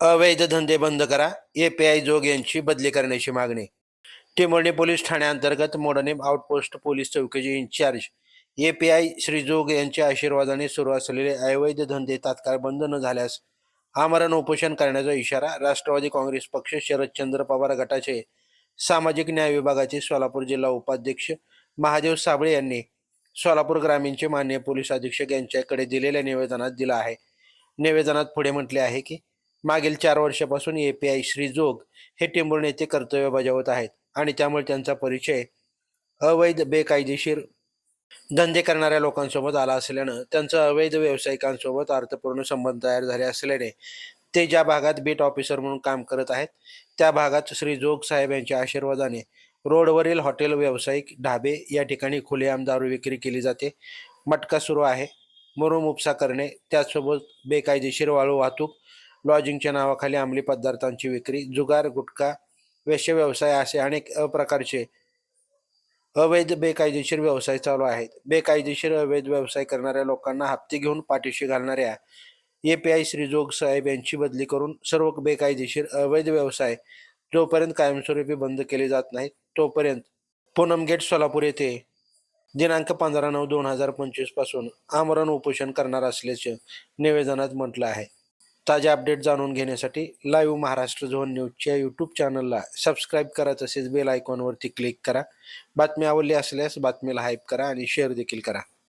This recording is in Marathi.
अवैध धंदे बंद करा. ए पी आय जोग यांची बदली करण्याची मागणी. टेंभुर्णी पोलीस ठाण्याअंतर्गत Modnimb outpost police चौकीचे incharge A P I Shri Jog यांच्या आशीर्वादाने सुरू असलेले अवैध धंदे तात्काळ बंद न झाल्यास आमरण उपोषण करण्याचा इशारा राष्ट्रवादी काँग्रेस पक्ष शरदचंद्र पवार गटाचे सामाजिक न्याय विभागाचे सोलापूर जिल्हा उपाध्यक्ष महादेव साबळे यांनी सोलापूर ग्रामीणचे मान्य पोलीस अधीक्षक यांच्याकडे दिलेल्या निवेदनात दिला आहे. निवेदनात पुढे म्हटले आहे की मागील चार वर्षापासून A P I Shri Jog हे टेंभुर्णी येथे कर्तव्य बजावत आहेत आणि त्यामुळे त्यांचा परिचय अवैध बेकायदेशीर धंदे करणाऱ्या लोकांसोबत आला असल्यानं त्यांचा अवैध व्यावसायिकांसोबत अर्थपूर्ण संबंध तयार झाले असल्याने ते ज्या भागात बीट ऑफिसर म्हणून काम करत आहेत त्या भागात श्री जोग साहेब यांच्या आशीर्वादाने रोडवरील हॉटेल व्यावसायिक ढाबे या ठिकाणी खुलेआम दारू विक्री केली जाते. मटका सुरू आहे. मुरुम उपसा करणे त्याचसोबत बेकायदेशीर वाळू वाहतूक लॉजिंगच्या नावाखाली अंमली पदार्थांची विक्री जुगार गुटखा वेश्य व्यवसाय असे अनेक प्रकारचे अवैध बेकायदेशीर व्यवसाय चालू आहेत. बेकायदेशीर अवैध व्यवसाय करणाऱ्या लोकांना हप्ते घेऊन पाठीशी घालणाऱ्या ए पी आय श्रीजोग साहेब यांची बदली करून सर्व बेकायदेशीर अवैध व्यवसाय जोपर्यंत कायमस्वरूपी बंद केले जात नाहीत तोपर्यंत पूनम गेट सोलापूर येथे दिनांक पंधरा नऊ दोन हजार पंचवीसपासून आमरण उपोषण करणार असल्याचे निवेदनात म्हटलं आहे. ताज्या अपडेट जाणून घेण्यासाठी लाईव्ह महाराष्ट्र झोन न्यूजच्या यूट्यूब चॅनलला सबस्क्राईब करा तसेच बेल आयकॉनवरती क्लिक करा. बातमी आवडली असल्यास बातमीला हाईप करा आणि शेअर देखील करा.